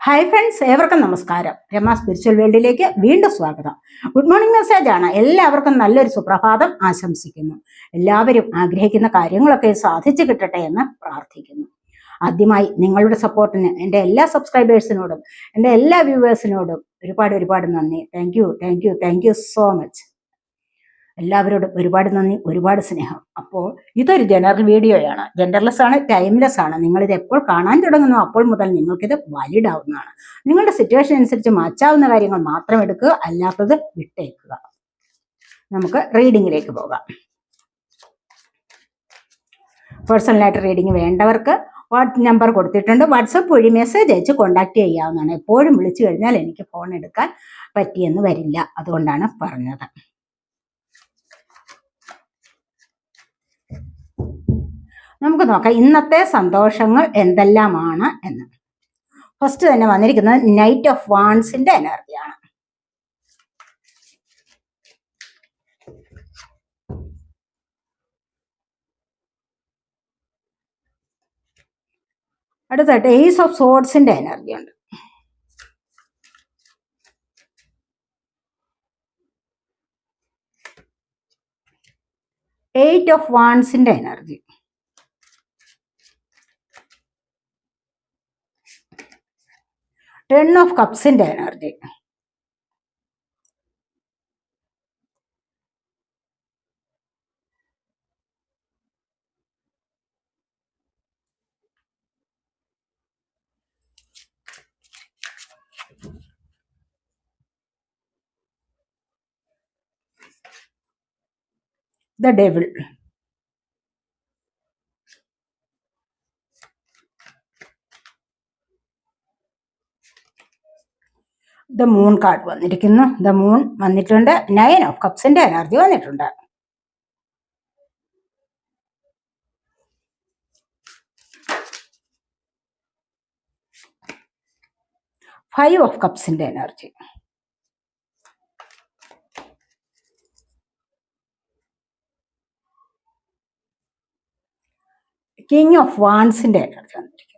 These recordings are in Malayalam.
ഹായ് ഫ്രണ്ട്സ് ഏവർക്കും നമസ്കാരം. രമ സ്പിരിച്വൽ വേൾഡിലേക്ക് വീണ്ടും സ്വാഗതം. ഗുഡ് മോർണിംഗ് മെസ്സേജ് ആണ്. എല്ലാവർക്കും നല്ലൊരു സുപ്രഭാതം ആശംസിക്കുന്നു. എല്ലാവരും ആഗ്രഹിക്കുന്ന കാര്യങ്ങളൊക്കെ സാധിച്ചു കിട്ടട്ടെ എന്ന് പ്രാർത്ഥിക്കുന്നു. ആദ്യമായി നിങ്ങളുടെ സപ്പോർട്ടിന് എന്റെ എല്ലാ സബ്സ്ക്രൈബേഴ്സിനോടും എന്റെ എല്ലാ വ്യൂവേഴ്സിനോടും ഒരുപാട് ഒരുപാട് നന്ദി. Thank you thank you thank you so much എല്ലാവരോടും ഒരുപാട് നന്ദി ഒരുപാട് സ്നേഹം. അപ്പോൾ ഇതൊരു ജനറൽ വീഡിയോയാണ്. ജെൻഡർലെസ് ആണ് ടൈംലെസ് ആണ് നിങ്ങളിത് എപ്പോൾ കാണാൻ തുടങ്ങുന്നു അപ്പോൾ മുതൽ നിങ്ങൾക്കിത് വാലിഡ് ആവുന്നതാണ് നിങ്ങളുടെ സിറ്റുവേഷൻ അനുസരിച്ച് മാച്ചാവുന്ന കാര്യങ്ങൾ മാത്രം എടുക്കുക അല്ലാത്തത് വിട്ടേക്കുക. നമുക്ക് റീഡിങ്ങിലേക്ക് പോകാം. പേഴ്സണലായിട്ട് റീഡിംഗ് വേണ്ടവർക്ക് വാട്ട് നമ്പർ കൊടുത്തിട്ടുണ്ട്. വാട്സപ്പ് വഴി മെസ്സേജ് അയച്ച് കോണ്ടാക്ട് ചെയ്യാവുന്നതാണ്. എപ്പോഴും വിളിച്ചു കഴിഞ്ഞാൽ എനിക്ക് ഫോൺ എടുക്കാൻ പറ്റിയെന്ന് വരില്ല. അതുകൊണ്ടാണ് പറഞ്ഞത്. നമുക്ക് നോക്കാം. ഇന്നത്തെ സന്തോഷങ്ങൾ എന്തെല്ലാമാണ് എന്ന്. ഫസ്റ്റ് തന്നെ വന്നിരിക്കുന്നത് നൈറ്റ് ഓഫ് വാൺസിന്റെ എനർജിയാണ് അടുത്തായിട്ട് ഏസ് ഓഫ് സോഡ്സിന്റെ എനർജി ഉണ്ട്. എയ്റ്റ് ഓഫ് വാൺസിന്റെ energy ten of കപ്സിന്റെ energy the devil. The moon card വന്നിരിക്കുന്നു. ദ മൂൺ വന്നിട്ടുണ്ട്. നയൻ ഓഫ് കപ്സിന്റെ എനർജി വന്നിട്ടുണ്ട്. ഫൈവ് ഓഫ് കപ്സിന്റെ എനർജി. കിങ് ഓഫ് വാൺസിന്റെ എനർജി വന്നിരിക്കുന്നു.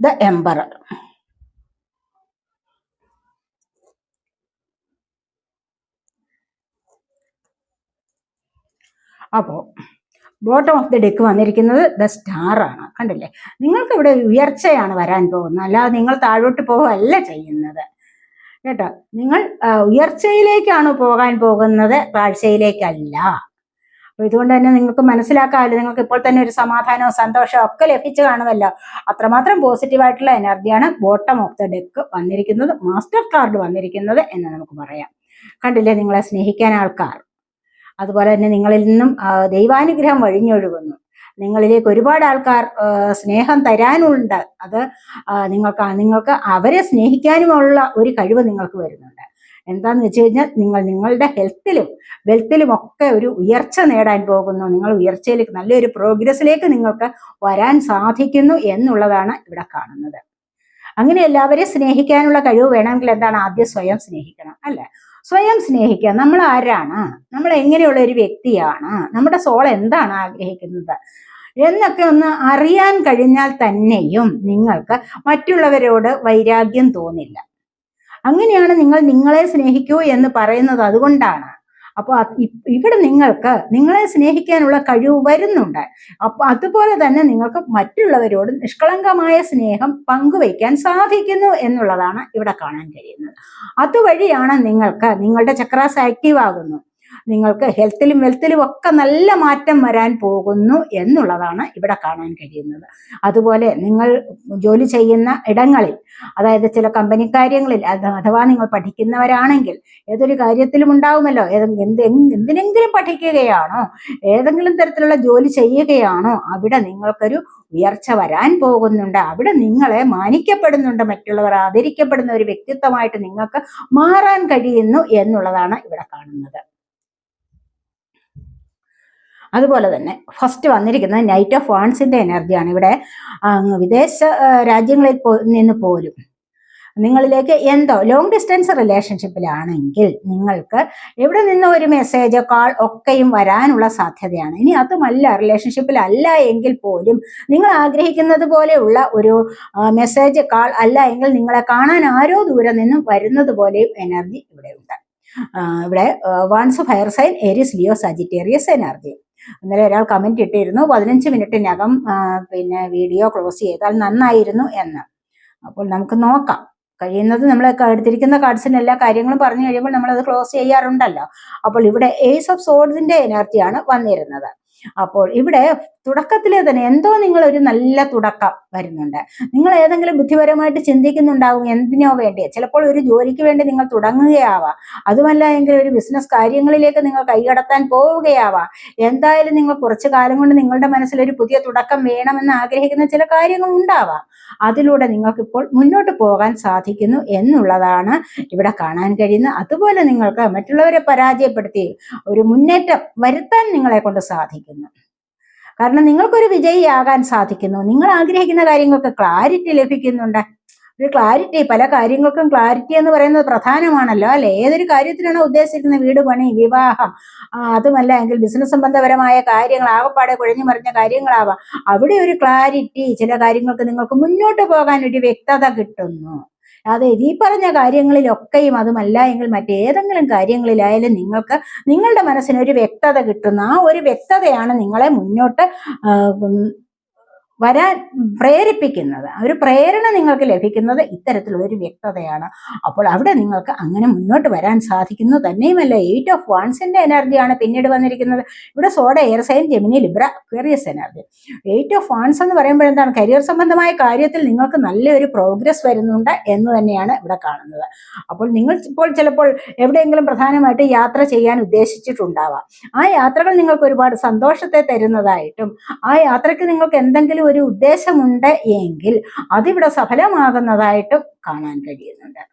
ദ എംബറർ അപ്പോ ബോട്ടം ഓഫ് ദി ഡെക്ക് വന്നിരിക്കുന്നത് ദ സ്റ്റാർ ആണ്. കണ്ടില്ലേ? നിങ്ങൾക്ക് ഇവിടെ ഉയർച്ചയാണ് വരാൻ പോകുന്നത്. അല്ലാതെ നിങ്ങൾ താഴോട്ട് പോവുകയല്ല ചെയ്യുന്നത്. കേട്ടോ? നിങ്ങൾ ഉയർച്ചയിലേക്കാണ് പോകാൻ പോകുന്നത് താഴ്ചയിലേക്കല്ല. അപ്പൊ ഇതുകൊണ്ട് തന്നെ നിങ്ങൾക്ക് മനസ്സിലാക്കാമല്ലോ നിങ്ങൾക്ക് ഇപ്പോൾ തന്നെ ഒരു സമാധാനവും സന്തോഷവും ഒക്കെ ലഭിച്ചു കാണുമല്ലോ. അത്രമാത്രം പോസിറ്റീവായിട്ടുള്ള എനർജിയാണ് ബോട്ടം ഓഫ് ദ ഡെക്ക് വന്നിരിക്കുന്നത് മാസ്റ്റർ കാർഡ് വന്നിരിക്കുന്നത് എന്ന് നമുക്ക് പറയാം. കണ്ടില്ലേ നിങ്ങളെ സ്നേഹിക്കാൻ ആൾക്കാർ? അതുപോലെ തന്നെ നിങ്ങളിൽ നിന്നും ദൈവാനുഗ്രഹം വഴിഞ്ഞൊഴുകുന്നു. നിങ്ങളിലേക്ക് ഒരുപാട് ആൾക്കാർ സ്നേഹം തരാനുണ്ട്. അത് നിങ്ങൾക്ക് നിങ്ങൾക്ക് അവരെ സ്നേഹിക്കാനുമുള്ള ഒരു കഴിവ് നിങ്ങൾക്ക് വരുന്നുണ്ട്. എന്താന്ന് വെച്ച് കഴിഞ്ഞാൽ നിങ്ങൾ നിങ്ങളുടെ ഹെൽത്തിലും വെൽത്തിലും ഒക്കെ ഒരു ഉയർച്ച നേടാൻ പോകുന്നു. നിങ്ങൾ ഉയർച്ചയിലേക്ക് നല്ലൊരു പ്രോഗ്രസ്സിലേക്ക് നിങ്ങൾക്ക് വരാൻ സാധിക്കുന്നു എന്നുള്ളതാണ് ഇവിടെ കാണുന്നത്. അങ്ങനെ എല്ലാവരെയും സ്നേഹിക്കാനുള്ള കഴിവ് വേണമെങ്കിൽ എന്താണ്? ആദ്യം സ്വയം സ്നേഹിക്കണം അല്ലെ? സ്വയം സ്നേഹിക്കുക. നമ്മൾ ആരാണ്? നമ്മൾ എങ്ങനെയുള്ള ഒരു വ്യക്തിയാണ്? നമ്മുടെ സോൾ എന്താണ് ആഗ്രഹിക്കുന്നത്? എന്നൊക്കെ ഒന്ന് അറിയാൻ കഴിഞ്ഞാൽ തന്നെയും നിങ്ങൾക്ക് മറ്റുള്ളവരോട് വൈരാഗ്യം തോന്നില്ല. അങ്ങനെയാണ് നിങ്ങൾ നിങ്ങളെ സ്നേഹിക്കൂ എന്ന് പറയുന്നത് അതുകൊണ്ടാണ്. അപ്പോൾ ഇവിടെ നിങ്ങൾക്ക് നിങ്ങളെ സ്നേഹിക്കാനുള്ള കഴിവ് വരുന്നുണ്ട്. അപ്പൊ അതുപോലെ തന്നെ നിങ്ങൾക്ക് മറ്റുള്ളവരോട് നിഷ്കളങ്കമായ സ്നേഹം പങ്കുവയ്ക്കാൻ സാധിക്കുന്നു എന്നുള്ളതാണ് ഇവിടെ കാണാൻ കഴിയുന്നത്. അതുവഴിയാണ് നിങ്ങൾക്ക് നിങ്ങളുടെ ചക്രാസ് ആക്റ്റീവ് ആകുന്നു. നിങ്ങൾക്ക് ഹെൽത്തിലും വെൽത്തിലും ഒക്കെ നല്ല മാറ്റം വരാൻ പോകുന്നു എന്നുള്ളതാണ് ഇവിടെ കാണാൻ കഴിയുന്നത്. അതുപോലെ നിങ്ങൾ ജോലി ചെയ്യുന്ന ഇടങ്ങളിൽ അതായത് ചില കമ്പനി കാര്യങ്ങളിൽ അഥവാ നിങ്ങൾ പഠിക്കുന്നവരാണെങ്കിൽ ഏതൊരു കാര്യത്തിലും ഉണ്ടാവുമല്ലോ. എന്ത് എന്തിനെങ്കിലും പഠിക്കുകയാണോ ഏതെങ്കിലും തരത്തിലുള്ള ജോലി ചെയ്യുകയാണോ അവിടെ നിങ്ങൾക്കൊരു ഉയർച്ച വരാൻ പോകുന്നുണ്ട്. അവിടെ നിങ്ങളെ മാനിക്കപ്പെടുന്നുണ്ട്. മറ്റുള്ളവർ ആദരിക്കപ്പെടുന്ന ഒരു വ്യക്തിത്വമായിട്ട് നിങ്ങൾക്ക് മാറാൻ കഴിയുന്നു എന്നുള്ളതാണ് ഇവിടെ കാണുന്നത്. അതുപോലെ തന്നെ ഫസ്റ്റ് വന്നിരിക്കുന്നത് നൈറ്റ് ഓഫ് വാൺസിന്റെ എനർജിയാണ് ഇവിടെ വിദേശ രാജ്യങ്ങളിൽ നിന്ന് പോലും നിങ്ങളിലേക്ക് എന്തോ ലോങ് ഡിസ്റ്റൻസ് റിലേഷൻഷിപ്പിലാണെങ്കിൽ നിങ്ങൾക്ക് എവിടെ നിന്ന് ഒരു മെസ്സേജ് കാൾ ഒക്കെയും വരാനുള്ള സാധ്യതയാണ്. ഇനി അതുമല്ല റിലേഷൻഷിപ്പിലല്ല എങ്കിൽ പോലും നിങ്ങൾ ആഗ്രഹിക്കുന്നത് പോലെയുള്ള ഒരു മെസ്സേജ് കാൾ അല്ല എങ്കിൽ നിങ്ങളെ കാണാൻ ആരോ ദൂരെ നിന്നും വരുന്നത് പോലെയും എനർജി ഇവിടെ ഉണ്ട്. ഇവിടെ wands fire sign Aries Leo Sagittarius energy ഇന്നലെ ഒരാൾ കമന്റ് ഇട്ടിരുന്നു. പതിനഞ്ച് മിനിറ്റിനകം പിന്നെ വീഡിയോ ക്ലോസ് ചെയ്താൽ നന്നായിരുന്നു എന്ന്. അപ്പോൾ നമുക്ക് നോക്കാം. കഴിയുന്നത് നമ്മൾ എടുത്തിരിക്കുന്ന കാർഡ്സിന് എല്ലാ കാര്യങ്ങളും പറഞ്ഞു കഴിയുമ്പോൾ നമ്മൾ അത് ക്ലോസ് ചെയ്യാറുണ്ടല്ലോ. അപ്പോൾ ഇവിടെ ഏസ് ഓഫ് സോഡ്സിന്റെ എനർജിയാണ് വന്നിരുന്നത്. അപ്പോൾ ഇവിടെ തുടക്കത്തിലെ തന്നെ എന്തോ നിങ്ങൾ ഒരു നല്ല തുടക്കം വരുന്നുണ്ട്. നിങ്ങൾ ഏതെങ്കിലും ബുദ്ധിപരമായിട്ട് ചിന്തിക്കുന്നുണ്ടാവും എന്തിനോ വേണ്ടി. ചിലപ്പോൾ ഒരു ജോലിക്ക് വേണ്ടി നിങ്ങൾ തുടങ്ങുകയാവാം. അതുമല്ല എങ്കിൽ ഒരു ബിസിനസ് കാര്യങ്ങളിലേക്ക് നിങ്ങൾ കൈകടത്താൻ പോവുകയാവാം. എന്തായാലും നിങ്ങൾ കുറച്ചു കാലം കൊണ്ട് നിങ്ങളുടെ മനസ്സിൽ ഒരു പുതിയ തുടക്കം വേണമെന്ന് ആഗ്രഹിക്കുന്ന ചില കാര്യങ്ങൾ ഉണ്ടാവാം. അതിലൂടെ നിങ്ങൾക്ക് ഇപ്പോൾ മുന്നോട്ട് പോകാൻ സാധിക്കുന്നു എന്നുള്ളതാണ് ഇവിടെ കാണാൻ കഴിയുന്നത്. അതുപോലെ നിങ്ങൾക്ക് മറ്റുള്ളവരെ പരാജയപ്പെടുത്തി ഒരു മുന്നേറ്റം വരുത്താൻ നിങ്ങളെ കൊണ്ട് സാധിക്കുന്നു. കാരണം നിങ്ങൾക്കൊരു വിജയിയാകാൻ സാധിക്കുന്നു. നിങ്ങൾ ആഗ്രഹിക്കുന്ന കാര്യങ്ങൾക്ക് ക്ലാരിറ്റി ലഭിക്കുന്നുണ്ട്. ഒരു ക്ലാരിറ്റി പല കാര്യങ്ങൾക്കും ക്ലാരിറ്റി എന്ന് പറയുന്നത് പ്രധാനമാണല്ലോ അല്ലെ? ഏതൊരു കാര്യത്തിനാണോ ഉദ്ദേശിക്കുന്നത് വീട് പണി വിവാഹം അതുമല്ല എങ്കിൽ ബിസിനസ് സംബന്ധപരമായ കാര്യങ്ങൾ ആകപ്പാടെ കുഴഞ്ഞു മറിഞ്ഞ കാര്യങ്ങളാവാം. അവിടെ ഒരു ക്ലാരിറ്റി ചില കാര്യങ്ങൾക്ക് നിങ്ങൾക്ക് മുന്നോട്ട് പോകാൻ ഒരു വ്യക്തത കിട്ടുന്നു. അതെ ഈ പറഞ്ഞ കാര്യങ്ങളിലൊക്കെയും അതുമല്ല എങ്കിൽ മറ്റേതെങ്കിലും കാര്യങ്ങളിലായാലും നിങ്ങൾക്ക് നിങ്ങളുടെ മനസ്സിന് ഒരു വ്യക്തത കിട്ടുന്ന ആ ഒരു വ്യക്തതയാണ് നിങ്ങളെ മുന്നോട്ട് വരാൻ പ്രേരിപ്പിക്കുന്നത് ഒരു പ്രേരണ നിങ്ങൾക്ക് ലഭിക്കുന്നത് ഇത്തരത്തിലുള്ള ഒരു വ്യക്തതയാണ്. അപ്പോൾ അവിടെ നിങ്ങൾക്ക് അങ്ങനെ മുന്നോട്ട് വരാൻ സാധിക്കുന്നു. തന്നെയുമല്ല എയ്റ്റ് ഓഫ് വൺസിന്റെ എനർജിയാണ് പിന്നീട് വന്നിരിക്കുന്നത്. ഇവിടെ swords air sign Gemini Libra Aquarius energy eight of wands എന്ന് പറയുമ്പോൾ എന്താണ്? കരിയർ സംബന്ധമായ കാര്യത്തിൽ നിങ്ങൾക്ക് നല്ലൊരു പ്രോഗ്രസ് വരുന്നുണ്ട് എന്ന് തന്നെയാണ് ഇവിടെ കാണുന്നത്. അപ്പോൾ നിങ്ങൾ ഇപ്പോൾ ചിലപ്പോൾ എവിടെയെങ്കിലും പ്രധാനമായിട്ട് യാത്ര ചെയ്യാൻ ഉദ്ദേശിച്ചിട്ടുണ്ടാവാം. ആ യാത്രകൾ നിങ്ങൾക്ക് ഒരുപാട് സന്തോഷത്തെ തരുന്നതായിട്ടും ആ യാത്രയ്ക്ക് നിങ്ങൾക്ക് എന്തെങ്കിലും ഒരു ഉദ്ദേശമുണ്ട് എങ്കിൽ അതിവിടെ സഫലമാകുന്നതായിട്ടും കാണാൻ കഴിയുന്നുണ്ട്.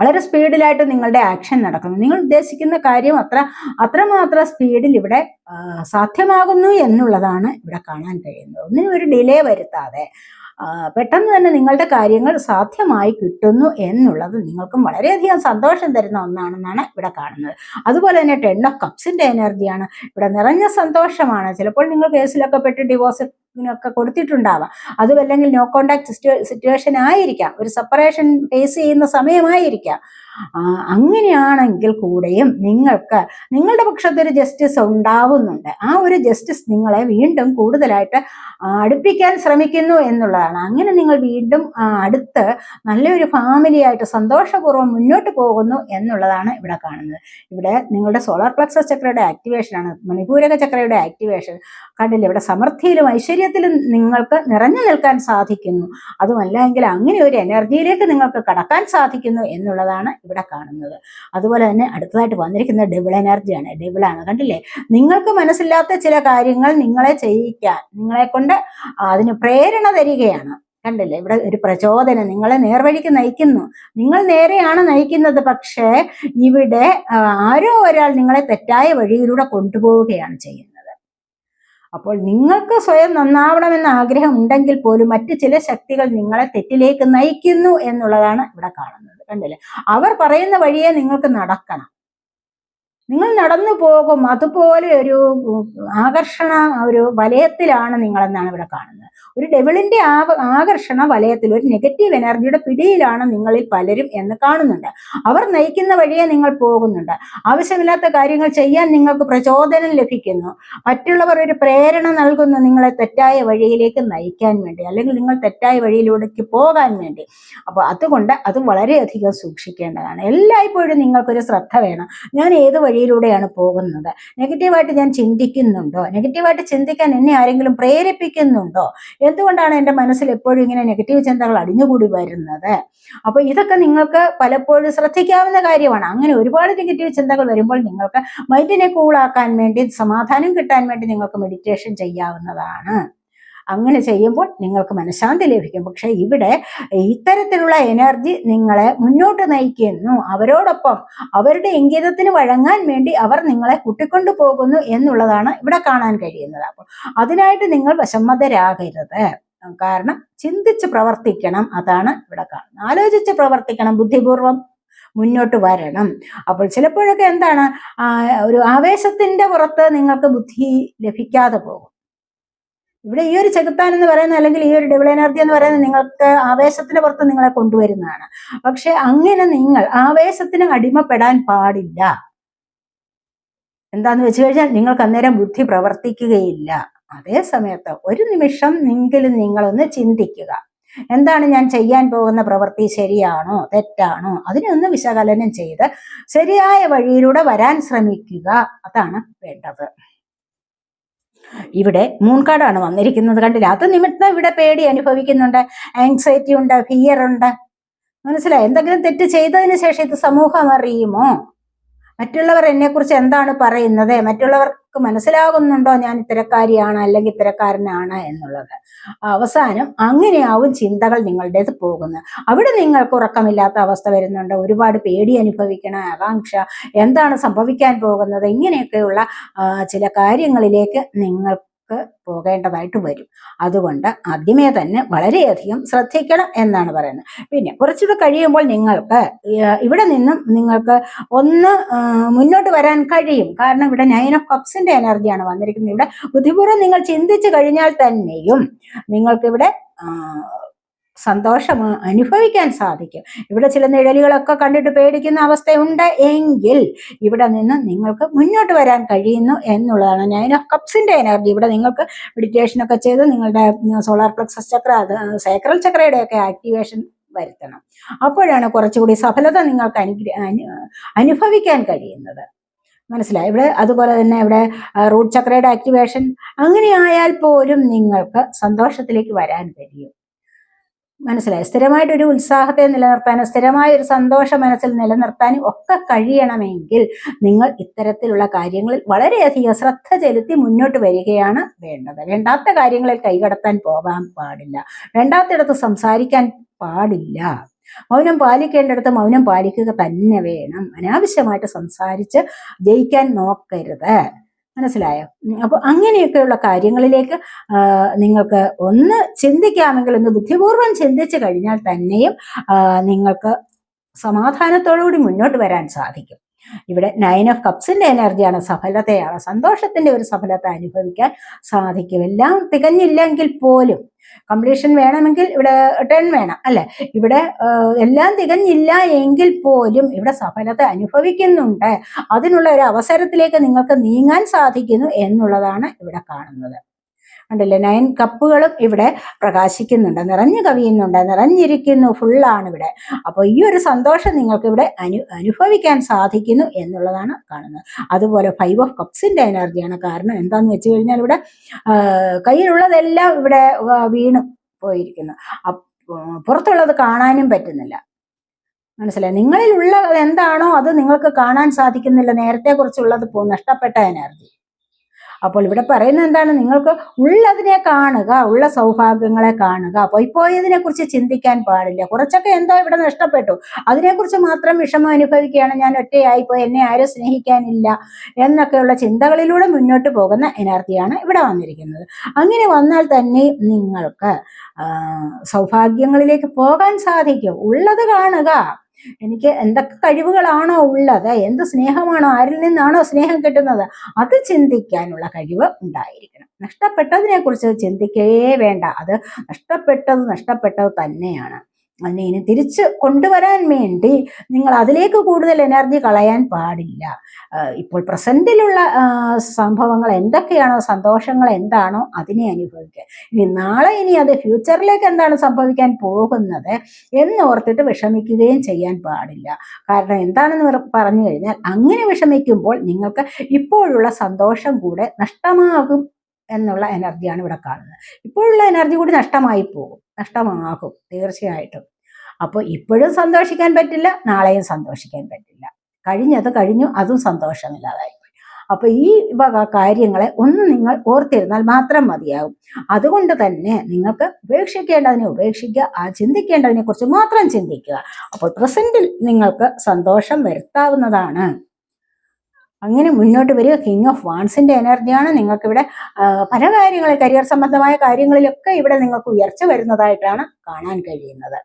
വളരെ സ്പീഡിലായിട്ട് നിങ്ങളുടെ ആക്ഷൻ നടക്കുന്നു. നിങ്ങൾ ഉദ്ദേശിക്കുന്ന കാര്യം അത്ര അത്രമാത്രം സ്പീഡിൽ ഇവിടെ സാധ്യമാകുന്നു എന്നുള്ളതാണ് ഇവിടെ കാണാൻ കഴിയുന്നത്. ഒന്നിനും ഒരു ഡിലേ വരുത്താതെ പെട്ടെന്ന് തന്നെ നിങ്ങളുടെ കാര്യങ്ങൾ സാധ്യമായി കിട്ടുന്നു എന്നുള്ളത് നിങ്ങൾക്കും വളരെയധികം സന്തോഷം തരുന്ന ഒന്നാണെന്നാണ് ഇവിടെ കാണുന്നത്. അതുപോലെ തന്നെ ടെൻ ഓഫ് കപ്സിന്റെ എനർജിയാണ് ഇവിടെ നിറഞ്ഞ സന്തോഷമാണ്. ചിലപ്പോൾ നിങ്ങൾ കേസിലൊക്കെ പെട്ട് ഡിവോഴ്സ് ഒക്കെ കൊടുത്തിട്ടുണ്ടാവാം. അതും അല്ലെങ്കിൽ നോ കോണ്ടാക്ട് സിറ്റുവേഷൻ ആയിരിക്കാം. ഒരു സെപ്പറേഷൻ ഫേസ് ചെയ്യുന്ന സമയമായിരിക്കാം. അങ്ങനെയാണെങ്കിൽ കൂടെയും നിങ്ങൾക്ക് നിങ്ങളുടെ പക്ഷത്തൊരു ജസ്റ്റിസ് ഉണ്ടാവുന്നുണ്ട്. ആ ഒരു ജസ്റ്റിസ് നിങ്ങളെ വീണ്ടും കൂടുതലായിട്ട് അടുപ്പിക്കാൻ ശ്രമിക്കുന്നു എന്നുള്ളതാണ്. അങ്ങനെ നിങ്ങൾ വീണ്ടും അടുത്ത് നല്ലൊരു ഫാമിലിയായിട്ട് സന്തോഷപൂർവം മുന്നോട്ട് പോകുന്നു എന്നുള്ളതാണ് ഇവിടെ കാണുന്നത്. ഇവിടെ നിങ്ങളുടെ സോളാർ പ്ലക്സസ് ചക്രയുടെ ആക്ടിവേഷനാണ് മണിപൂരക ചക്രയുടെ ആക്ടിവേഷൻ കണ്ടില്ല ഇവിടെ സമൃദ്ധിയിലും ഐശ്വര്യത്തിലും നിങ്ങൾക്ക് നിറഞ്ഞു നിൽക്കാൻ സാധിക്കുന്നു. അതുമല്ല എങ്കിൽ അങ്ങനെ ഒരു എനർജിയിലേക്ക് നിങ്ങൾക്ക് കടക്കാൻ സാധിക്കുന്നു എന്നുള്ളതാണ് ഇവിടെ കാണുന്നത്. അതുപോലെ തന്നെ അടുത്തതായിട്ട് വന്നിരിക്കുന്ന ഡബിൾ എനർജിയാണ് ഡബിളാണ് കണ്ടില്ലേ? നിങ്ങൾക്ക് മനസ്സില്ലാത്ത ചില കാര്യങ്ങൾ നിങ്ങളെ ചെയ്യിക്കാൻ നിങ്ങളെ കൊണ്ട് അതിന് പ്രേരണ തരികയാണ്. കണ്ടില്ലേ? ഇവിടെ ഒരു പ്രചോദനം. നിങ്ങളെ നേർവഴിക്ക് നയിക്കുന്നു. നിങ്ങൾ നേരെയാണ് നയിക്കുന്നത്. പക്ഷേ ഇവിടെ ആരോ ഒരാൾ നിങ്ങളെ തെറ്റായ വഴിയിലൂടെ കൊണ്ടുപോവുകയാണ് ചെയ്യുന്നത്. അപ്പോൾ നിങ്ങൾക്ക് സ്വയം നന്നാവണമെന്ന ആഗ്രഹം ഉണ്ടെങ്കിൽ പോലും മറ്റു ചില ശക്തികൾ നിങ്ങളെ തെറ്റിലേക്ക് നയിക്കുന്നു എന്നുള്ളതാണ് ഇവിടെ കാണുന്നത് കണ്ടില്ലേ? അവർ പറയുന്ന വഴിയെ നിങ്ങൾക്ക് നടക്കണം. നിങ്ങൾ നടന്നു പോകും. അതുപോലെ ഒരു ആകർഷണ ഒരു വലയത്തിലാണ് നിങ്ങളെന്നാണ് ഇവിടെ കാണുന്നത്. ഒരു ഡെവിളിന്റെ ആകർഷണ വലയത്തിൽ ഒരു നെഗറ്റീവ് എനർജിയുടെ പിടിയിലാണ് നിങ്ങളിൽ പലരും എന്ന് കാണുന്നുണ്ട്. അവർ നയിക്കുന്ന വഴിയെ നിങ്ങൾ പോകുന്നുണ്ട്. ആവശ്യമില്ലാത്ത കാര്യങ്ങൾ ചെയ്യാൻ നിങ്ങൾക്ക് പ്രചോദനം ലഭിക്കുന്നു. മറ്റുള്ളവർ ഒരു പ്രേരണ നൽകുന്നു നിങ്ങളെ തെറ്റായ വഴിയിലേക്ക് നയിക്കാൻ വേണ്ടി അല്ലെങ്കിൽ നിങ്ങൾ തെറ്റായ വഴിയിലൂടേക്ക് പോകാൻ വേണ്ടി. അപ്പോൾ അതുകൊണ്ട് അത് വളരെയധികം സൂക്ഷിക്കേണ്ടതാണ്. എല്ലായ്പ്പോഴും നിങ്ങൾക്കൊരു ശ്രദ്ധ വേണം. ഞാൻ ഏത് വഴിയിലൂടെയാണ് പോകുന്നത്? നെഗറ്റീവായിട്ട് ഞാൻ ചിന്തിക്കുന്നുണ്ടോ? നെഗറ്റീവായിട്ട് ചിന്തിക്കാൻ എന്നെ ആരെങ്കിലും പ്രേരിപ്പിക്കുന്നുണ്ടോ? എന്തുകൊണ്ടാണ് എന്റെ മനസ്സിൽ എപ്പോഴും ഇങ്ങനെ നെഗറ്റീവ് ചിന്തകൾ അടിഞ്ഞുകൂടി വരുന്നത്? അപ്പോൾ ഇതൊക്കെ നിങ്ങൾക്ക് പലപ്പോഴും ശ്രദ്ധിക്കാവുന്ന കാര്യമാണ്. അങ്ങനെ ഒരുപാട് നെഗറ്റീവ് ചിന്തകൾ വരുമ്പോൾ നിങ്ങൾക്ക് മൈൻഡിനെ കൂളാക്കാൻ വേണ്ടി സമാധാനം കിട്ടാൻ വേണ്ടി നിങ്ങൾക്ക് മെഡിറ്റേഷൻ ചെയ്യാവുന്നതാണ്. അങ്ങനെ ചെയ്യുമ്പോൾ നിങ്ങൾക്ക് മനഃശാന്തി ലഭിക്കും. പക്ഷെ ഇവിടെ ഇത്തരത്തിലുള്ള എനർജി നിങ്ങളെ മുന്നോട്ട് നയിക്കുന്നു. അവരോടൊപ്പം അവരുടെ ഇംഗിതത്തിന് വഴങ്ങാൻ വേണ്ടി അവർ നിങ്ങളെ കൂട്ടിക്കൊണ്ടു പോകുന്നു എന്നുള്ളതാണ് ഇവിടെ കാണാൻ കഴിയുന്നത്. അപ്പോൾ അതിനായിട്ട് നിങ്ങൾ വിഷമതരാകരുത് കാരണം ചിന്തിച്ച് പ്രവർത്തിക്കണം അതാണ് ഇവിടെ കാണുന്നത്. ആലോചിച്ച് പ്രവർത്തിക്കണം ബുദ്ധിപൂർവം മുന്നോട്ട് വരണം. അപ്പോൾ ചിലപ്പോഴൊക്കെ എന്താണ് ഒരു ആവേശത്തിന്റെ പുറത്ത് നിങ്ങൾക്ക് ബുദ്ധി ലഭിക്കാതെ പോകും. ഇവിടെ ഈ ഒരു ചെകുത്താൻ എന്ന് പറയുന്ന അല്ലെങ്കിൽ ഈ ഒരു ഡബിൾ എനർജി എന്ന് പറയുന്നത് നിങ്ങൾക്ക് ആവേശത്തിന് പുറത്ത് നിങ്ങളെ കൊണ്ടുവരുന്നതാണ്. പക്ഷെ അങ്ങനെ നിങ്ങൾ ആവേശത്തിന് അടിമപ്പെടാൻ പാടില്ല. എന്താന്ന് വെച്ച് കഴിഞ്ഞാൽ നിങ്ങൾക്ക് അന്നേരം ബുദ്ധി പ്രവർത്തിക്കുകയില്ല. അതേ സമയത്ത് ഒരു നിമിഷം നിങ്ങളും നിങ്ങളൊന്ന് ചിന്തിക്കുക. എന്താണ് ഞാൻ ചെയ്യാൻ പോകുന്ന പ്രവൃത്തി ശരിയാണോ? തെറ്റാണോ? അതിനെ ഒന്ന് വിശകലനം ചെയ്ത് ശരിയായ വഴിയിലൂടെ വരാൻ ശ്രമിക്കുക. അതാണ് വേണ്ടത്. ഇവിടെ മൂൺകാടാണ് വന്നിരിക്കുന്നത് കണ്ടില്ല? അത് നിമിത്തം ഇവിടെ പേടി അനുഭവിക്കുന്നുണ്ട്. ആങ്സൈറ്റി ഉണ്ട് ഫിയർ ഉണ്ട്. മനസ്സിലായി? എന്തെങ്കിലും തെറ്റ് ചെയ്തതിന് ശേഷം ഇത് സമൂഹം അറിയുമോ? മറ്റുള്ളവർ എന്നെക്കുറിച്ച് എന്താണ് പറയുന്നത്? മറ്റുള്ളവർക്ക് മനസ്സിലാകുന്നുണ്ടോ ഞാൻ ഇത്തരക്കാരിയാണ് അല്ലെങ്കിൽ ഇത്തരക്കാരനാണ് എന്നുള്ളത്. അവസാനം അങ്ങനെയാവും ചിന്തകൾ നിങ്ങളുടേത് പോകുന്നത്. അവിടെ നിങ്ങൾക്ക് ഉറക്കമില്ലാത്ത അവസ്ഥ വരുന്നുണ്ട്. ഒരുപാട് പേടി അനുഭവിക്കണം ആകാംക്ഷ എന്താണ് സംഭവിക്കാൻ പോകുന്നത്? ഇങ്ങനെയൊക്കെയുള്ള ചില കാര്യങ്ങളിലേക്ക് നിങ്ങൾക്ക് പോകേണ്ടതായിട്ട് വരും. അതുകൊണ്ട് ആദ്യമേ തന്നെ വളരെയധികം ശ്രദ്ധിക്കണം എന്നാണ് പറയുന്നത്. പിന്നെ കുറച്ചുകൂടെ കഴിയുമ്പോൾ നിങ്ങൾക്ക് ഇവിടെ നിന്നും നിങ്ങൾക്ക് ഒന്ന് മുന്നോട്ട് വരാൻ കഴിയും. കാരണം ഇവിടെ നയൻ ഓഫ് കപ്സിന്റെ എനർജിയാണ് വന്നിരിക്കുന്നത്. ഇവിടെ ബുദ്ധിപൂർവം നിങ്ങൾ ചിന്തിച്ചു കഴിഞ്ഞാൽ തന്നെയും നിങ്ങൾക്കിവിടെ സന്തോഷം അനുഭവിക്കാൻ സാധിക്കും. ഇവിടെ ചില നിഴലുകളൊക്കെ കണ്ടിട്ട് പേടിക്കുന്ന അവസ്ഥയുണ്ട് എങ്കിൽ ഇവിടെ നിന്ന് നിങ്ങൾക്ക് മുന്നോട്ട് വരാൻ കഴിയുന്നു എന്നുള്ളതാണ് നയൻ ഓഫ് കപ്സിന്റെ എനർജി ഇവിടെ നിങ്ങൾക്ക് മെഡിറ്റേഷനൊക്കെ ചെയ്ത് നിങ്ങളുടെ സോളാർ പ്ലക്സസ് ചക്ര അത് സൈക്രൽ ചക്രയുടെ ഒക്കെ ആക്ടിവേഷൻ വരുത്തണം. അപ്പോഴാണ് കുറച്ചുകൂടി സഫലത നിങ്ങൾക്ക് അനുഭവിക്കാൻ കഴിയുന്നത്. മനസ്സിലായി? ഇവിടെ അതുപോലെ തന്നെ ഇവിടെ റൂട്ട് ചക്രയുടെ ആക്ടിവേഷൻ അങ്ങനെ ആയാൽ പോലും നിങ്ങൾക്ക് സന്തോഷത്തിലേക്ക് വരാൻ കഴിയും. മനസ്സിലായി. സ്ഥിരമായിട്ടൊരു ഉത്സാഹത്തെ നിലനിർത്താനും സ്ഥിരമായ ഒരു സന്തോഷം മനസ്സിൽ നിലനിർത്താനും ഒക്കെ കഴിയണമെങ്കിൽ നിങ്ങൾ ഇത്തരത്തിലുള്ള കാര്യങ്ങളിൽ വളരെയധികം ശ്രദ്ധ ചെലുത്തി മുന്നോട്ട് വരികയാണ് വേണ്ടത്. വേണ്ടാത്ത കാര്യങ്ങളിൽ കൈകടത്താൻ പോകാൻ പാടില്ല. വേണ്ടാത്തിടത്ത് സംസാരിക്കാൻ പാടില്ല. മൗനം പാലിക്കേണ്ടടുത്ത് മൗനം പാലിക്കുക തന്നെ വേണം. അനാവശ്യമായിട്ട് സംസാരിച്ച് ജയിക്കാൻ നോക്കരുത്. മനസ്സിലായോ? അപ്പോൾ അപ്പൊ അങ്ങനെയൊക്കെയുള്ള കാര്യങ്ങളിലേക്ക് നിങ്ങൾക്ക് ഒന്ന് ചിന്തിക്കാമെങ്കിൽ ഒന്ന് ബുദ്ധിപൂർവം ചിന്തിച്ചു കഴിഞ്ഞാൽ തന്നെയും നിങ്ങൾക്ക് സമാധാനത്തോടുകൂടി മുന്നോട്ട് വരാൻ സാധിക്കും. ഇവിടെ നയൻ ഓഫ് കപ്സിന്റെ എനർജിയാണ് സഫലതയാണ്. സന്തോഷത്തിന്റെ ഒരു സഫലത അനുഭവിക്കാൻ സാധിക്കും. എല്ലാം തികഞ്ഞില്ലെങ്കിൽ പോലും കംപ്ലീഷൻ വേണമെങ്കിൽ ഇവിടെ ടേൺ വേണം അല്ലെ? ഇവിടെ എല്ലാം തികഞ്ഞില്ല എങ്കിൽ പോലും ഇവിടെ സഫലത അനുഭവിക്കുന്നുണ്ട്. അതിനുള്ള ഒരു അവസരത്തിലേക്ക് നിങ്ങൾക്ക് നീങ്ങാൻ സാധിക്കുന്നു എന്നുള്ളതാണ് ഇവിടെ കാണുന്നത്. കണ്ടില്ലേ? നയൻ കപ്പുകളും ഇവിടെ പ്രകാശിക്കുന്നുണ്ട്. നിറഞ്ഞു കവിയുന്നുണ്ട്. നിറഞ്ഞിരിക്കുന്നു. ഫുള്ളാണ് ഇവിടെ. അപ്പോൾ ഈ ഒരു സന്തോഷം നിങ്ങൾക്ക് ഇവിടെ അനു അനുഭവിക്കാൻ സാധിക്കുന്നു എന്നുള്ളതാണ് കാണുന്നത്. അതുപോലെ ഫൈവ് ഓഫ് കപ്സിന്റെ എനർജിയാണ് കാരണം എന്താന്ന് വെച്ച് കഴിഞ്ഞാൽ ഇവിടെ കയ്യിലുള്ളതെല്ലാം ഇവിടെ വീണു വീണ് പോയിരിക്കുന്നു. പുറത്തുള്ളത് കാണാനും പറ്റുന്നില്ല. മനസ്സിലായി? നിങ്ങളിലുള്ള എന്താണോ അത് നിങ്ങൾക്ക് കാണാൻ സാധിക്കുന്നില്ല. നേരത്തെ കുറിച്ചുള്ളത് പോ നഷ്ടപ്പെട്ട എനർജി അപ്പോൾ ഇവിടെ പറയുന്നത് എന്താണ്? നിങ്ങൾക്ക് ഉള്ളതിനെ കാണുക ഉള്ള സൗഭാഗ്യങ്ങളെ കാണുക. പോയിപ്പോയതിനെ കുറിച്ച് ചിന്തിക്കാൻ പാടില്ല. കുറച്ചൊക്കെ എന്തോ ഇവിടെ നഷ്ടപ്പെട്ടു. അതിനെക്കുറിച്ച് മാത്രം വിഷമം അനുഭവിക്കുകയാണ് ഞാൻ ഒറ്റയായിപ്പോയി. എന്നെ ആരും സ്നേഹിക്കാനില്ല എന്നൊക്കെയുള്ള ചിന്തകളിലൂടെ മുന്നോട്ട് പോകുന്ന എനർജിയാണ് ഇവിടെ വന്നിരിക്കുന്നത്. അങ്ങനെ വന്നാൽ തന്നെ നിങ്ങൾക്ക് സൗഭാഗ്യങ്ങളിലേക്ക് പോകാൻ സാധിക്കും. ഉള്ളത് കാണുക. എനിക്ക് എന്തൊക്കെ കഴിവുകളാണോ ഉള്ളത് എന്ത് സ്നേഹമാണോ ആരിൽ നിന്നാണോ സ്നേഹം കിട്ടുന്നത് അത് ചിന്തിക്കാനുള്ള കഴിവ് ഉണ്ടായിരിക്കണം. നഷ്ടപ്പെട്ടതിനെക്കുറിച്ച് ചിന്തിക്കേ വേണ്ട. അത് നഷ്ടപ്പെട്ടത് നഷ്ടപ്പെട്ടത് തന്നെയാണ്. അതിനെ തിരിച്ച് കൊണ്ടുവരാൻ വേണ്ടി നിങ്ങൾ അതിലേക്ക് കൂടുതൽ എനർജി കളയാൻ പാടില്ല. ഇപ്പോൾ പ്രസന്റിലുള്ള സംഭവങ്ങൾ എന്തൊക്കെയാണോ സന്തോഷങ്ങൾ എന്താണോ അതിനെ അനുഭവിക്കുക. ഇനി നാളെ ഇനി അത് ഫ്യൂച്ചറിലേക്ക് എന്താണ് സംഭവിക്കാൻ പോകുന്നത് എന്നോർത്തിട്ട് വിഷമിക്കുകയും ചെയ്യാൻ പാടില്ല. കാരണം എന്താണെന്ന് പറ- പറഞ്ഞു കഴിഞ്ഞാൽ അങ്ങനെ വിഷമിക്കുമ്പോൾ നിങ്ങൾക്ക് ഇപ്പോഴുള്ള സന്തോഷം കൂടെ നഷ്ടമാകും എന്നുള്ള എനർജിയാണ് ഇവിടെ കാണുന്നത്. ഇപ്പോഴുള്ള എനർജി കൂടി നഷ്ടമായി പോകും. നഷ്ടമാകും തീർച്ചയായിട്ടും. അപ്പോൾ ഇപ്പോഴും സന്തോഷിക്കാൻ പറ്റില്ല നാളെയും സന്തോഷിക്കാൻ പറ്റില്ല. കഴിഞ്ഞത് കഴിഞ്ഞു അതും സന്തോഷമില്ലാതായി പോയി. അപ്പൊ ഈ വക കാര്യങ്ങളെ ഒന്ന് നിങ്ങൾ ഓർത്തിരുന്നാൽ മാത്രം മതിയാകും. അതുകൊണ്ട് തന്നെ നിങ്ങൾക്ക് ഉപേക്ഷിക്കേണ്ടതിനെ ഉപേക്ഷിക്കുക ആ ചിന്തിക്കേണ്ടതിനെ കുറിച്ച് മാത്രം ചിന്തിക്കുക. അപ്പോൾ പ്രസന്റിൽ നിങ്ങൾക്ക് സന്തോഷം വരുത്താവുന്നതാണ്. അങ്ങനെ മുന്നോട്ട് വരിക. കിങ് ഓഫ് വാൺസിന്റെ എനർജിയാണ് നിങ്ങൾക്ക് ഇവിടെ പല കാര്യങ്ങളിൽ കരിയർ സംബന്ധമായ കാര്യങ്ങളിലൊക്കെ ഇവിടെ നിങ്ങൾക്ക് ഉയർച്ച വരുന്നതായിട്ടാണ് കാണാൻ കഴിയുന്നത്.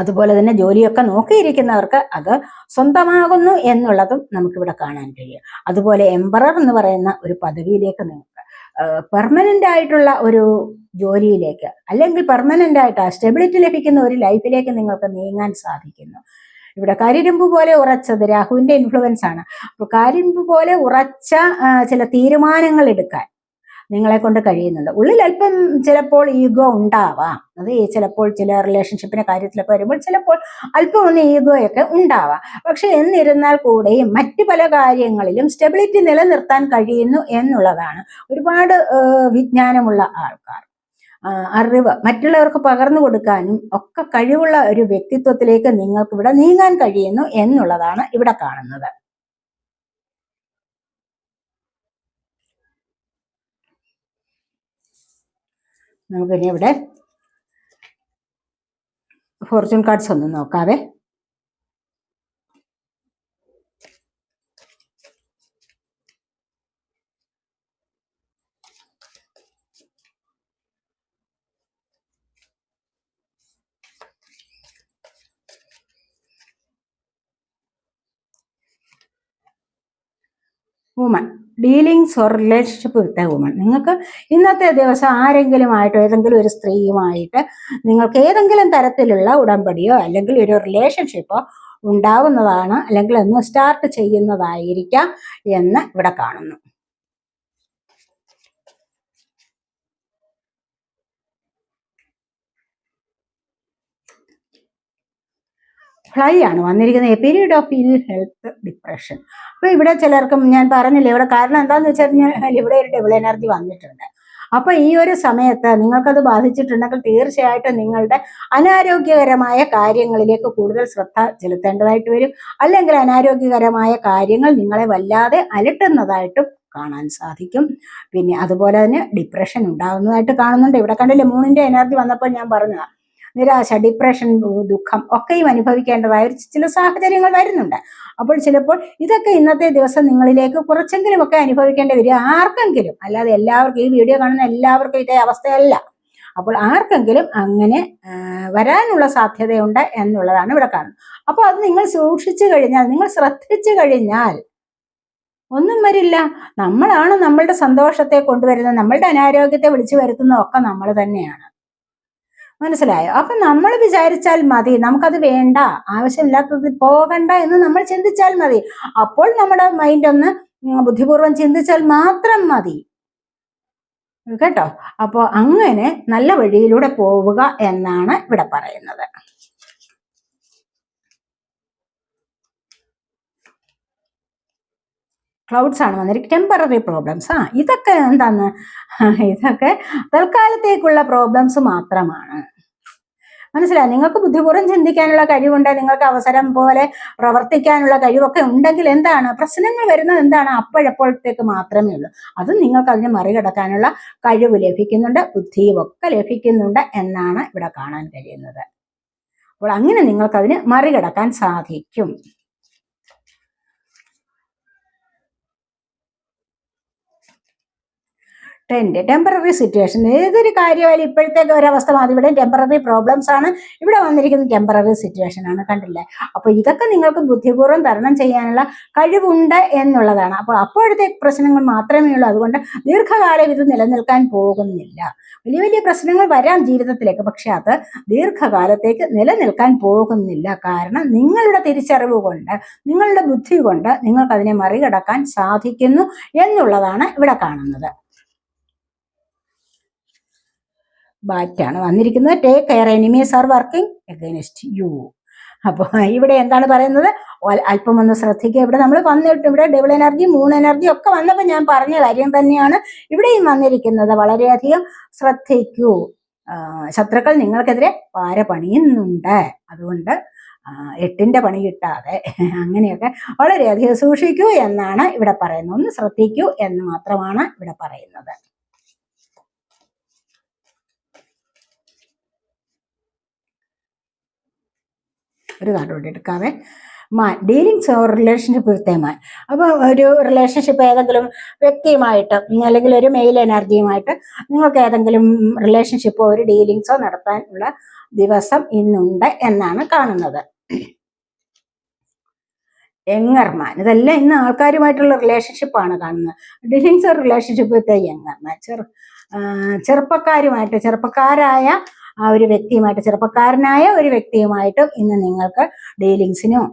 അതുപോലെ തന്നെ ജോലിയൊക്കെ നോക്കിയിരിക്കുന്നവർക്ക് അത് സ്വന്തമാകുന്നു എന്നുള്ളതും നമുക്കിവിടെ കാണാൻ കഴിയും. അതുപോലെ എംബറർ എന്ന് പറയുന്ന ഒരു പദവിയിലേക്ക് നിങ്ങൾക്ക് പെർമനന്റ് ആയിട്ടുള്ള ഒരു ജോലിയിലേക്ക് അല്ലെങ്കിൽ പെർമനന്റ് ആയിട്ട് സ്റ്റെബിലിറ്റി ലഭിക്കുന്ന ഒരു ലൈഫിലേക്ക് നിങ്ങൾക്ക് നീങ്ങാൻ സാധിക്കുന്നു. ഇവിടെ കരിരുമ്പ് പോലെ ഉറച്ചത് രാഹുവിന്റെ ഇൻഫ്ലുവൻസ് ആണ്. അപ്പൊ കരിമ്പ് പോലെ ഉറച്ച ചില തീരുമാനങ്ങൾ എടുക്കാൻ നിങ്ങളെ കൊണ്ട് കഴിയുന്നുണ്ട്. ഉള്ളിൽ അല്പം ചിലപ്പോൾ ഈഗോ ഉണ്ടാവാം. അത് ചിലപ്പോൾ ചില റിലേഷൻഷിപ്പിന്റെ കാര്യത്തിലൊക്കെ വരുമ്പോൾ ചിലപ്പോൾ അല്പം ഒന്ന് ഈഗോയൊക്കെ ഉണ്ടാവാം. പക്ഷെ എന്നിരുന്നാൽ കൂടെയും മറ്റു പല കാര്യങ്ങളിലും സ്റ്റെബിലിറ്റി നിലനിർത്താൻ കഴിയുന്നു എന്നുള്ളതാണ്. ഒരുപാട് വിജ്ഞാനമുള്ള ആൾക്കാർ. അറിവ് മറ്റുള്ളവർക്ക് പകർന്നു കൊടുക്കാനും ഒക്കെ കഴിവുള്ള ഒരു വ്യക്തിത്വത്തിലേക്ക് നിങ്ങൾക്ക് ഇവിടെ നീങ്ങാൻ കഴിയുന്നു എന്നുള്ളതാണ് ഇവിടെ കാണുന്നത്. നമുക്കിനി ഇവിടെ ഫോർച്യൂൺ കാർഡ്സ് ഒന്ന് നോക്കാവേ. Woman dealings or relationship with a woman നിങ്ങൾക്ക് ഇന്നത്തെ ദിവസം ആരെങ്കിലുമായിട്ടോ ഏതെങ്കിലും ഒരു സ്ത്രീയുമായിട്ട് നിങ്ങൾക്ക് ഏതെങ്കിലും തരത്തിലുള്ള ഉടമ്പടിയോ അല്ലെങ്കിൽ ഒരു റിലേഷൻഷിപ്പോ ഉണ്ടാവുന്നതാണ് അല്ലെങ്കിൽ ഒന്ന് സ്റ്റാർട്ട് ചെയ്യുന്നതായിരിക്കാം എന്ന് ഇവിടെ കാണുന്നു. ഫ്ലൈ ആണ്. വന്നിരിക്കുന്നത് a period of ill health depression അപ്പൊ ഇവിടെ ചിലർക്കും ഞാൻ പറഞ്ഞില്ല ഇവിടെ കാരണം എന്താന്ന് വെച്ചാൽ കഴിഞ്ഞാൽ ഇവിടെ ഒരു ഡബിൾ എനർജി വന്നിട്ടുണ്ട്. അപ്പൊ ഈ ഒരു സമയത്ത് നിങ്ങൾക്കത് ബാധിച്ചിട്ടുണ്ടെങ്കിൽ തീർച്ചയായിട്ടും നിങ്ങളുടെ അനാരോഗ്യകരമായ കാര്യങ്ങളിലേക്ക് കൂടുതൽ ശ്രദ്ധ ചെലുത്തേണ്ടതായിട്ട് വരും. അല്ലെങ്കിൽ അനാരോഗ്യകരമായ കാര്യങ്ങൾ നിങ്ങളെ വല്ലാതെ അലട്ടുന്നതായിട്ടും കാണാൻ സാധിക്കും. പിന്നെ അതുപോലെ തന്നെ ഡിപ്രഷൻ ഉണ്ടാകുന്നതായിട്ട് കാണുന്നുണ്ട്. ഇവിടെ കണ്ടില്ലേ മൂണിന്റെ എനർജി വന്നപ്പോൾ ഞാൻ പറഞ്ഞതാ. നിരാശ ഡിപ്രഷൻ ദുഃഖം ഒക്കെയും അനുഭവിക്കേണ്ടതായ ചില സാഹചര്യങ്ങൾ വരുന്നുണ്ട്. അപ്പോൾ ചിലപ്പോൾ ഇതൊക്കെ ഇന്നത്തെ ദിവസം നിങ്ങളിലേക്ക് കുറച്ചെങ്കിലും ഒക്കെ അനുഭവിക്കേണ്ടി വരും ആർക്കെങ്കിലും അല്ലാതെ എല്ലാവർക്കും ഈ വീഡിയോ കാണുന്ന എല്ലാവർക്കും ഇതേ അവസ്ഥയല്ല. അപ്പോൾ ആർക്കെങ്കിലും അങ്ങനെ വരാനുള്ള സാധ്യതയുണ്ട് എന്നുള്ളതാണ് ഇവിടെ കാണുന്നത്. അപ്പോൾ അത് നിങ്ങൾ സൂക്ഷിച്ചു കഴിഞ്ഞാൽ നിങ്ങൾ ശ്രദ്ധിച്ചു കഴിഞ്ഞാൽ ഒന്നും വരില്ല. നമ്മളാണ് നമ്മളുടെ സന്തോഷത്തെ കൊണ്ടുവരുന്നത്. നമ്മളുടെ അനാരോഗ്യത്തെ വിളിച്ചു വരുത്തുന്നതൊക്കെ നമ്മൾ തന്നെയാണ്. മനസ്സിലായോ? അപ്പൊ നമ്മൾ വിചാരിച്ചാൽ മതി നമുക്കത് വേണ്ട ആവശ്യമില്ലാത്തത് പോകണ്ട എന്ന് നമ്മൾ ചിന്തിച്ചാൽ മതി. അപ്പോൾ നമ്മുടെ മൈൻഡ് ഒന്ന് ബുദ്ധിപൂർവം ചിന്തിച്ചാൽ മാത്രം മതി. കേട്ടോ? അപ്പോൾ അങ്ങനെ നല്ല വഴിയിലൂടെ പോവുക എന്നാണ് ഇവിടെ പറയുന്നത്. ക്ലൗഡ്സ് ആണ് വന്നിരിക്കുന്നത് ടെമ്പററി പ്രോബ്ലംസ് ആ ഇതൊക്കെ എന്താന്ന്? ഇതൊക്കെ തൽക്കാലത്തേക്കുള്ള പ്രോബ്ലംസ് മാത്രമാണ്. മനസ്സിലായി? നിങ്ങൾക്ക് ബുദ്ധിപൂർവം ചിന്തിക്കാനുള്ള കഴിവുണ്ട് നിങ്ങൾക്ക് അവസരം പോലെ പ്രവർത്തിക്കാനുള്ള കഴിവൊക്കെ ഉണ്ടെങ്കിൽ എന്താണ്? പ്രശ്നങ്ങൾ വരുന്നത് എന്താണ്? അപ്പോഴപ്പോഴത്തേക്ക് മാത്രമേ ഉള്ളൂ. അത് നിങ്ങൾക്ക് അതിനെ മറികടക്കാനുള്ള കഴിവ് ലഭിക്കുന്നുണ്ട് ബുദ്ധിയും ഒക്കെ ലഭിക്കുന്നുണ്ട് എന്നാണ് ഇവിടെ കാണാൻ കഴിയുന്നത്. അപ്പോൾ അങ്ങനെ നിങ്ങൾക്ക് അതിന് മറികടക്കാൻ സാധിക്കും. Tent temporary situation. ഏതൊരു കാര്യമായാലും ഇപ്പോഴത്തേക്ക് ഒരവസ്ഥ മാറി. ഇവിടെ ടെമ്പററി പ്രോബ്ലംസ് ആണ്. ഇവിടെ വന്നിരിക്കുന്നത് ടെമ്പററി സിറ്റുവേഷൻ ആണ്. കണ്ടില്ലേ? അപ്പോൾ ഇതൊക്കെ നിങ്ങൾക്ക് ബുദ്ധിപൂർവം തരണം ചെയ്യാനുള്ള കഴിവുണ്ട് എന്നുള്ളതാണ്. അപ്പോൾ അപ്പോഴത്തെ പ്രശ്നങ്ങൾ മാത്രമേ ഉള്ളൂ. അതുകൊണ്ട് ദീർഘകാലം ഇത് നിലനിൽക്കാൻ പോകുന്നില്ല. വലിയ വലിയ പ്രശ്നങ്ങൾ വരാം ജീവിതത്തിലേക്ക്. പക്ഷെ അത് ദീർഘകാലത്തേക്ക് നിലനിൽക്കാൻ പോകുന്നില്ല. കാരണം നിങ്ങളുടെ തിരിച്ചറിവ് കൊണ്ട് നിങ്ങളുടെ ബുദ്ധി കൊണ്ട് നിങ്ങൾക്ക് അതിനെ മറികടക്കാൻ സാധിക്കുന്നു എന്നുള്ളതാണ് ഇവിടെ കാണുന്നത്. ബാറ്റാണ്. വന്നിരിക്കുന്നത് take care enemies are working against you അപ്പോൾ ഇവിടെ എന്താണ് പറയുന്നത്? അല്പം ഒന്ന് ശ്രദ്ധിക്കുക ഇവിടെ നമ്മൾ വന്നിട്ട് ഇവിടെ ഡബിൾ എനർജി മൂൺ എനർജി ഒക്കെ വന്നപ്പോൾ ഞാൻ പറഞ്ഞ കാര്യം തന്നെയാണ് ഇവിടെയും വന്നിരിക്കുന്നത്. വളരെയധികം ശ്രദ്ധിക്കൂ. ശത്രുക്കൾ നിങ്ങൾക്കെതിരെ പാര പണിയുന്നുണ്ട് അതുകൊണ്ട് എട്ടിന്റെ പണി കിട്ടാതെ അങ്ങനെയൊക്കെ വളരെയധികം സൂക്ഷിക്കൂ എന്നാണ് ഇവിടെ പറയുന്നത്. ഒന്ന് ശ്രദ്ധിക്കൂ എന്ന് മാത്രമാണ് ഇവിടെ പറയുന്നത്. ഒരു കാർഡ് കൂടി എടുക്കാവേ. Man dealings or relationship with a man അപ്പോൾ ഒരു റിലേഷൻഷിപ്പ് ഏതെങ്കിലും വ്യക്തിയുമായിട്ട് അല്ലെങ്കിൽ ഒരു മെയിൽ എനർജിയുമായിട്ട് നിങ്ങൾക്ക് ഏതെങ്കിലും റിലേഷൻഷിപ്പോ ഒരു ഡീലിങ്സോ നടത്താനുള്ള ദിവസം ഇന്നുണ്ട് എന്നാണ് കാണുന്നത്. യങ്ങർമാൻ ഇതെല്ലാം ഇന്ന് ആൾക്കാരുമായിട്ടുള്ള റിലേഷൻഷിപ്പാണ് കാണുന്നത്. Dealings or relationship with a younger man ചെറു ചെറുപ്പക്കാരുമായിട്ട് ചെറുപ്പക്കാരായ ആ ഒരു വ്യക്തിയുമായിട്ട് ചെറുപ്പക്കാരനായ ഒരു വ്യക്തിയുമായിട്ടും ഇന്ന് നിങ്ങൾക്ക് ഡീലിങ്സിനും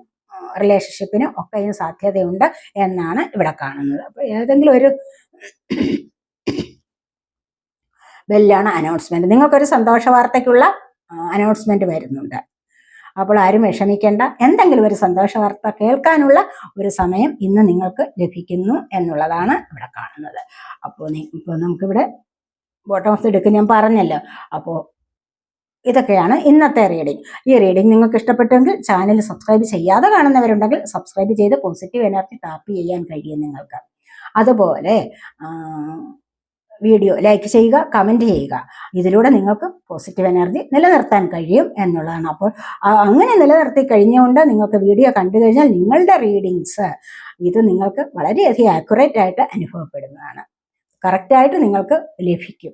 റിലേഷൻഷിപ്പിനും ഒക്കെ സാധ്യതയുണ്ട് എന്നാണ് ഇവിടെ കാണുന്നത്. അപ്പൊ ഏതെങ്കിലും ഒരു ബെല്ലാണ് അനൗൺസ്മെന്റ് നിങ്ങൾക്കൊരു സന്തോഷ വാർത്തയ്ക്കുള്ള അനൗൺസ്മെന്റ് വരുന്നുണ്ട്. അപ്പോൾ ആരും വിഷമിക്കേണ്ട. എന്തെങ്കിലും ഒരു സന്തോഷ വാർത്ത കേൾക്കാനുള്ള ഒരു സമയം ഇന്ന് നിങ്ങൾക്ക് ലഭിക്കുന്നു എന്നുള്ളതാണ് ഇവിടെ കാണുന്നത്. അപ്പോൾ ഇപ്പോൾ നമുക്കിവിടെ ബോട്ടം ഓഫ് ദി ഞാൻ പറഞ്ഞല്ലോ. അപ്പോൾ ഇതൊക്കെയാണ് ഇന്നത്തെ റീഡിംഗ് ഈ റീഡിംഗ് നിങ്ങൾക്ക് ഇഷ്ടപ്പെട്ടെങ്കിൽ ചാനൽ സബ്സ്ക്രൈബ് ചെയ്യാതെ കാണുന്നവരുണ്ടെങ്കിൽ സബ്സ്ക്രൈബ് ചെയ്ത് പോസിറ്റീവ് എനർജി ടാപ്പ് ചെയ്യാൻ കഴിയും നിങ്ങൾക്ക്. അതുപോലെ വീഡിയോ ലൈക്ക് ചെയ്യുക കമന്റ് ചെയ്യുക. ഇതിലൂടെ നിങ്ങൾക്ക് പോസിറ്റീവ് എനർജി നിലനിർത്താൻ കഴിയും എന്നുള്ളതാണ്. അപ്പോൾ അങ്ങനെ നിലനിർത്തി കഴിഞ്ഞുകൊണ്ട് നിങ്ങൾക്ക് വീഡിയോ കണ്ടു കഴിഞ്ഞാൽ നിങ്ങളുടെ റീഡിങ്സ് ഇത് നിങ്ങൾക്ക് വളരെയധികം ആക്യുറേറ്റ് ആയിട്ട് അനുഭവപ്പെടുന്നതാണ്. കറക്റ്റായിട്ട് നിങ്ങൾക്ക് ലഭിക്കും.